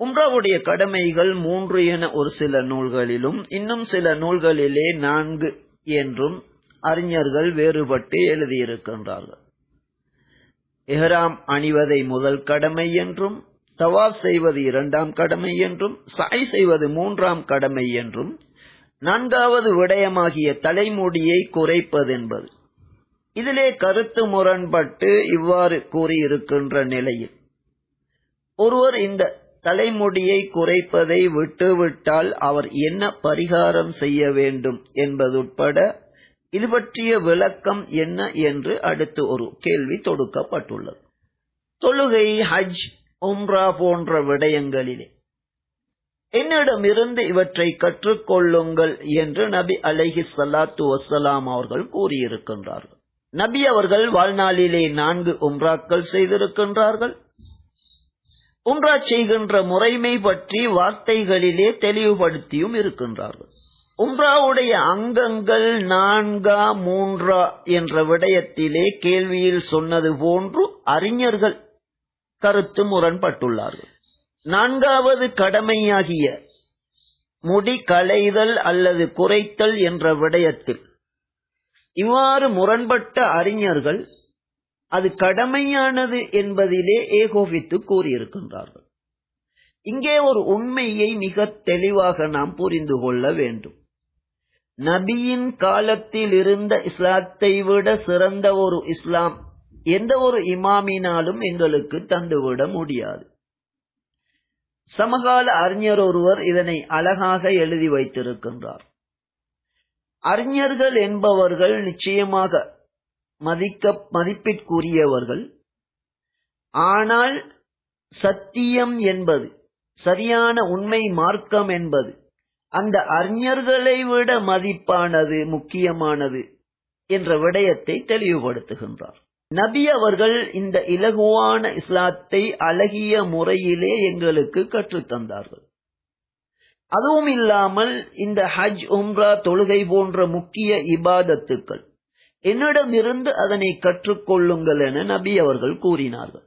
உம்ராவுடைய கடமைகள் மூன்று என ஒரு சில நூல்களிலும் இன்னும் சில நூல்களிலே நான்கு என்றும் அறிஞர்கள் வேறுபட்டு எழுதியிருக்கின்றார்கள். எஹ்ராம் அணிவதை முதல் கடமை என்றும் தவாஃப் செய்வது இரண்டாம் கடமை என்றும் சாய் செய்வது மூன்றாம் கடமை என்றும் நான்காவது விடயமாகிய தலைமுடியை குறைப்பதென்பது. இதிலே கருத்து முரண்பட்டு இவ்வாறு கூறியிருக்கின்ற நிலையில் ஒருவர் இந்த தலைமுடியை குறைப்பதை விட்டுவிட்டால் அவர் என்ன பரிகாரம் செய்ய வேண்டும் என்பதுட்பட இது பற்றிய விளக்கம் என்ன என்று அடுத்து ஒரு கேள்வி தொடுக்கப்பட்டுள்ளது. தொழுகை ஹஜ் உம்ரா போன்ற விடயங்களிலே என்னிடமிருந்து இவற்றை கற்றுக்கொள்ளுங்கள் என்று நபி அலஹி சல்லாத்து வசலாம் அவர்கள் கூறியிருக்கின்றார்கள். நபி அவர்கள் வாழ்நாளிலே நான்கு உம்ராக்கள் செய்திருக்கின்றார்கள். உம்ரா செய்கின்ற முறைமை பற்றி வார்த்தைகளிலே தெளிவுபடுத்தியும் இருக்கின்றார்கள். உம்ராவுடைய அங்கங்கள் நான்கா மூன்றா என்ற விடயத்திலே கேள்வியில் சொன்னது போன்று அறிஞர்கள் கருத்து முரண்பட்டுள்ளார்கள். நான்காவது கடமையாகிய முடி களைதல் அல்லது குறைத்தல் என்ற விடயத்தில் இவ்வாறு முரண்பட்ட அறிஞர்கள் அது கடமையானது என்பதிலே ஏகோபித்து கூறியிருக்கின்றார்கள். இங்கே ஒரு உண்மையை மிக தெளிவாக நாம் புரிந்து கொள்ள வேண்டும். நபியின் காலத்தில் இருந்த இஸ்லாத்தை விட சிறந்த ஒரு இஸ்லாம் எந்த ஒரு இமாமினாலும் எங்களுக்கு தந்துவிட முடியாது. சமகால அறிஞர் ஒருவர் இதனை அழகாக எழுதி வைத்திருக்கின்றார். அறிஞர்கள் என்பவர்கள் நிச்சயமாக மதிக்க மதிப்பிற்குரியவர்கள். ஆனால் சத்தியம் என்பது சரியான உண்மை மார்க்கம் என்பது அந்த அறிஞர்களை விட மதிப்பானது முக்கியமானது என்ற விடயத்தை தெளிவுபடுத்துகின்றார். நபி அவர்கள் இந்த இலகுவான இஸ்லாத்தை அழகிய முறையிலே எங்களுக்கு கற்றுத்தந்தார்கள். அதுவும் இல்லாமல் இந்த ஹஜ் உம்ரா தொழுகை போன்ற முக்கிய இபாதத்துக்கள் என்னிடமிருந்து அதனை கற்றுக்கொள்ளுங்கள் என நபி அவர்கள் கூறினார்கள்.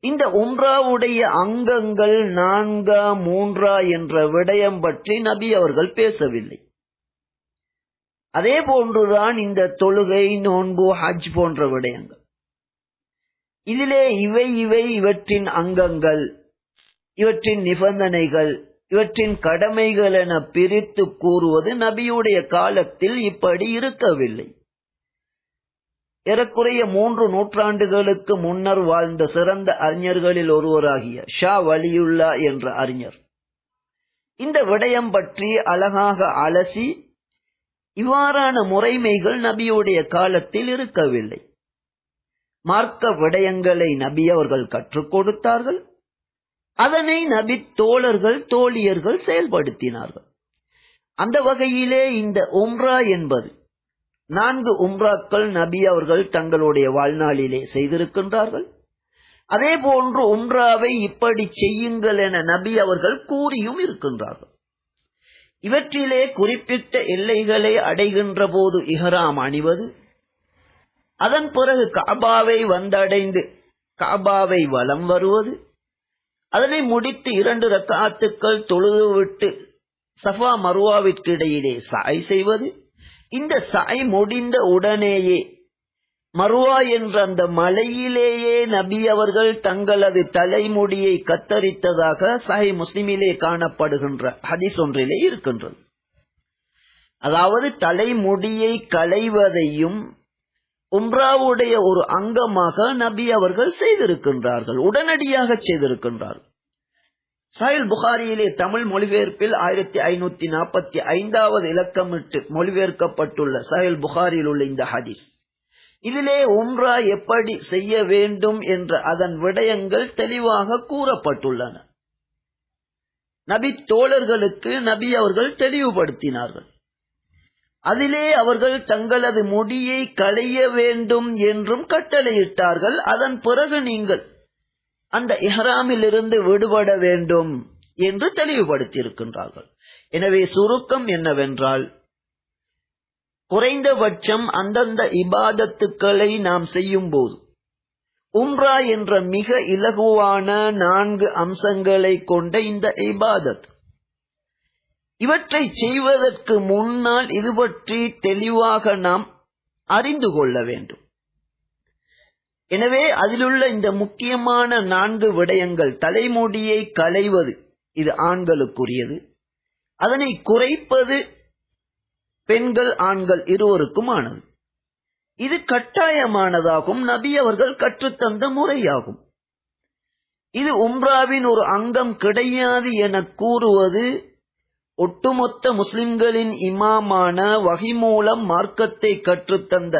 இந்த உம்ராவுடைய அங்கங்கள் நான்கா மூன்றா என்ற விடயம் பற்றி நபி அவர்கள் பேசவில்லை. அதே போன்றுதான் இந்த தொழுகை நோன்பு ஹஜ் போன்ற விடயங்கள். இதிலே இவை இவை இவற்றின் அங்கங்கள் இவற்றின் நிபந்தனைகள் இவற்றின் கடமைகள் என பிரித்து கூறுவது நபியுடைய காலத்தில் இப்படி இருக்கவில்லை. ஏறக்குறைய மூன்று நூற்றாண்டுகளுக்கு முன்னர் வாழ்ந்த சிறந்த அறிஞர்களில் ஒருவராகிய ஷா வலியுல்லா என்ற அறிஞர். இந்த விடயம் பற்றி அழகாக அலசி இவ்வாறான முறைமைகள் நபியுடைய காலத்தில் இருக்கவில்லை. மார்க்க விடயங்களை நபி அவர்கள் கற்றுக் கொடுத்தார்கள். அதனை நபி தோழர்கள் தோழியர்கள் செயல்படுத்தினார்கள். அந்த வகையிலே இந்த உம்ரா என்பது நான்கு உம்ராக்கள் நபி அவர்கள் தங்களுடைய வாழ்நாளிலே செய்திருக்கின்றார்கள். அதே போன்று உம்ராவை இப்படி செய்யுங்கள் என நபி அவர்கள் கூறியும் இருக்கின்றார்கள். இவற்றிலே குறிப்பிட்ட எல்லைகளை அடைகின்ற போது இஹராம் அணிவது அதன் பிறகு காபாவை வந்தடைந்து காபாவை வலம் வருவது அதனை முடித்து இரண்டு ரக்காத்துக்கள் தொழுதுவிட்டு சஃபா மருவாவிற்கு இடையிலே சாய் செய்வது இந்த சாய் முடிந்த உடனேயே மருவா என்ற அந்த மலையிலேயே நபி அவர்கள் தங்களது தலைமுடியை கத்தரித்ததாக சஹி முஸ்லிமிலே காணப்படுகின்ற ஹதிஸ் ஒன்றிலே இருக்கின்றது. அதாவது தலைமுடியை களைவதையும் உம்ராவுடைய ஒரு அங்கமாக நபி அவர்கள் செய்திருக்கின்றார்கள் உடனடியாக செய்திருக்கின்றார்கள். சாயில் புகாரியிலே தமிழ் மொழிபெயர்ப்பில் ஆயிரத்தி ஐநூத்தி நாற்பத்தி ஐந்தாவது இலக்கமிட்டு மொழிபெயர்க்கப்பட்டுள்ள சாயில் புகாரியில் உள்ள இந்த ஹதீஸ். இதிலே உம்ரா எப்படி செய்ய வேண்டும் என்ற அதன் விடயங்கள் தெளிவாக கூறப்பட்டுள்ளன. நபி தோழர்களுக்கு நபி அவர்கள் தெளிவுபடுத்தினார்கள். அதிலே அவர்கள் தங்களது முடியை களைய வேண்டும் என்றும் கட்டளையிட்டார்கள். அதன் பிறகு நீங்கள் அந்த இஹராமிலிருந்து விடுபட வேண்டும் என்று தெளிவுபடுத்தியிருக்கின்றார்கள். எனவே சுருக்கம் என்னவென்றால் குறைந்தபட்சம் அந்தந்த இபாதத்துக்களை நாம் செய்யும் போது உம்ரா என்ற மிக இலகுவான நான்கு அம்சங்களை கொண்ட இந்த இபாதத் இவற்றை செய்வதற்கு முன்னால் இது பற்றி தெளிவாக நாம் அறிந்து கொள்ள வேண்டும். எனவே அதிலுள்ள இந்த முக்கியமான நான்கு விடயங்கள் தலைமுடியை களைவது இது ஆண்களுக்குரியது. அதனை குறைப்பது பெண்கள் ஆண்கள் இருவருக்குமானது. இது கட்டாயமானதாகும் நபி அவர்கள் கற்றுத்தந்த முறையாகும். இது உம்ராவின் ஒரு அங்கம் கிடையாது என கூறுவது ஒட்டுமொத்த முஸ்லிம்களின் இமாமான வகி மூலம் மார்க்கத்தை கற்றுத்தந்த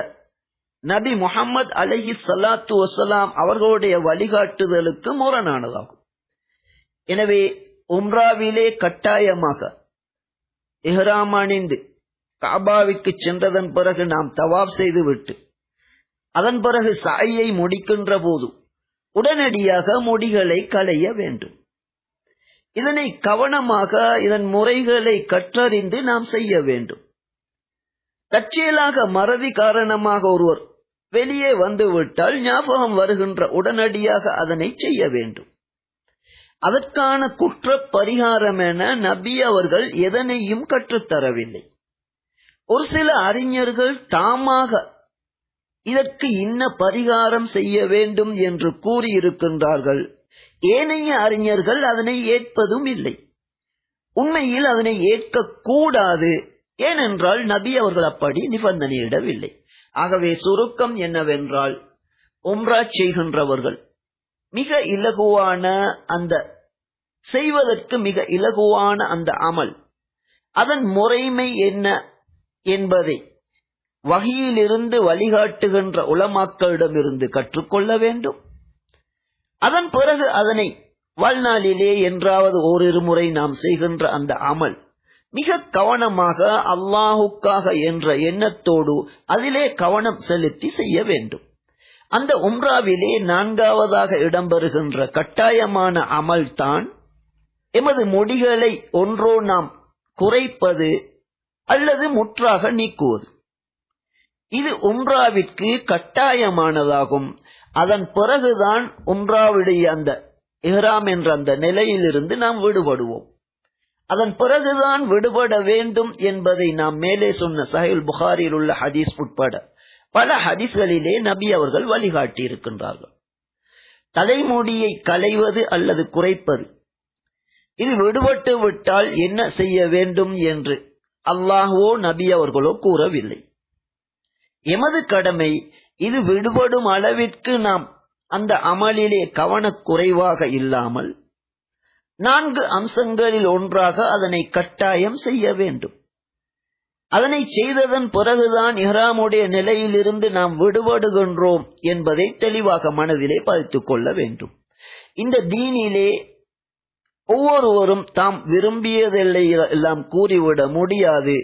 நபி முகமது அலஹி சலாத்து வசலாம் அவர்களுடைய வழிகாட்டுதலுக்கு முரணானதாகும். எனவே உம்ராவிலே கட்டாயமாக எஹ்ராம் அணிந்து காபாவிற்கு சென்றதன் பிறகு நாம் தவாப் செய்துவிட்டு அதன் பிறகு சாயை முடிக்கின்ற போது உடனடியாக முடிகளை களைய வேண்டும். இதனை கவனமாக இதன் முறைகளை கற்றறிந்து நாம் செய்ய வேண்டும். தற்செயலாக மறதி காரணமாக ஒருவர் வெளியே வந்துவிட்டால் ஞாபகம் வருகின்ற உடனடியாக அதனை செய்ய வேண்டும். அதற்கான குற்ற பரிகாரம் என நபி அவர்கள் எதனையும் கற்றுத்தரவில்லை. ஒரு சில அறிஞர்கள் தாமாக இதற்கு இன்ன பரிகாரம் செய்ய வேண்டும் என்று கூறியிருக்கின்றார்கள். ஏனைய அறிஞர்கள் அதனை ஏற்பதும் இல்லை. உண்மையில் அதனை ஏற்கக்கூடாது. ஏனென்றால் நபி அவர்கள் அப்படி நிபந்தனையிடவில்லை. ஆகவே சுருக்கம் என்னவென்றால் உம்ரா செய்கின்றவர்கள் மிக இலகுவான அந்த செய்வதற்கு மிக இலகுவான அந்த அமல் அதன் முறைமை என்ன என்பதை வகையிலிருந்து வழிகாட்டுகின்ற உலமாக்களிடமிருந்து கற்றுக்கொள்ள வேண்டும். அதன் பிறகு அதனை வாழ்நாளிலே என்றாவது ஓரிரு முறை நாம் செய்கின்ற அந்த அமல். மிக கவனமாக அல்லாஹுக்காக என்ற எண்ணத்தோடு அதிலே கவனம் செலுத்தி செய்ய வேண்டும். அந்த உம்ராவிலே நான்காவதாக இடம்பெறுகின்ற கட்டாயமான அமல் தான் எமது முடிகளை ஒன்றோ நாம் குறைப்பது அல்லது முற்றாக நீக்குவது. இது உம்ராவிற்கு கட்டாயமானதாகும். அதன் பிறகுதான் உம்ராவுடைய அந்த இஹ்ராம் என்ற அந்த நிலையிலிருந்து நாம் விடுபடுவோம். அதன் பிறகுதான் விடுபட வேண்டும் என்பதை நாம் மேலே சொன்ன சஹில் புகாரில் உள்ள ஹதீஸ் உட்பட பல ஹதீஸ்களிலே நபி அவர்கள் வழிகாட்டி இருக்கின்றார்கள் தலைமுடியை களைவது அல்லது குறைப்பது. இது விடுபட்டு விட்டால் என்ன செய்ய வேண்டும் என்று அல்லாஹுவோ நபி அவர்களோ கூறவில்லை. எமது கடமை இது விடுபடும் அளவிற்கு நாம் அந்த அமலிலே கவனக்குறைவாக இல்லாமல் நான்கு அம்சங்களில் ஒன்றாக அதனை கட்டாயம் செய்ய வேண்டும். அதனை செய்ததன் பிறகுதான் இஹ்ராமுடைய நிலையிலிருந்து நாம் விடுபடுகின்றோம் என்பதை தெளிவாக மனதிலே பதித்துக் கொள்ள வேண்டும். இந்த தீனிலே ஒவ்வொருவரும் தாம் விரும்பியதில்லை எல்லாம் கூறிவிட முடியாது.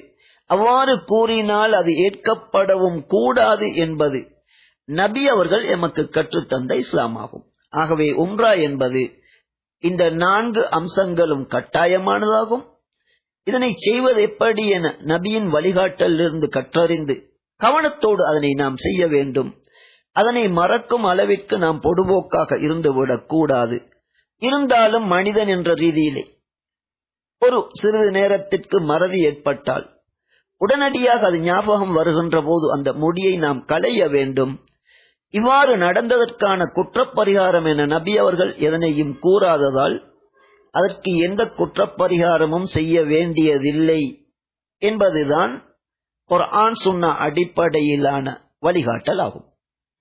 அவ்வாறு கூறினால் அது ஏற்கப்படவும் கூடாது என்பது நபி அவர்கள் எமக்கு கற்றுத்தந்த இஸ்லாமாகும். ஆகவே உம்ரா என்பது இந்த நான்கு அம்சங்களும் கட்டாயமானதாகும். இதனை செய்வது எப்படி என நபியின் வழிகாட்டலிருந்து கற்றறிந்து கவனத்தோடு அதனை நாம் செய்ய வேண்டும். அதனை மறக்கும் அளவிற்கு நாம் பொடுபோக்காக இருந்துவிடக் கூடாது. இருந்தாலும் மனிதன் என்ற ரீதியிலே ஒரு சிறிது நேரத்திற்கு மறதி ஏற்பட்டால் உடனடியாக அது ஞாபகம் வருகின்ற போது அந்த முடியை நாம் களைய வேண்டும். இவ்வாறு நடந்ததற்கான குற்றப்பரிகாரம் என நபி அவர்கள் எதனையும் கூறாததால் அதற்கு எந்த குற்றப்பரிகாரமும் செய்ய வேண்டியதில்லை என்பதுதான் ஒரு ஆண் சொன்ன அடிப்படையிலான வழிகாட்டல் ஆகும்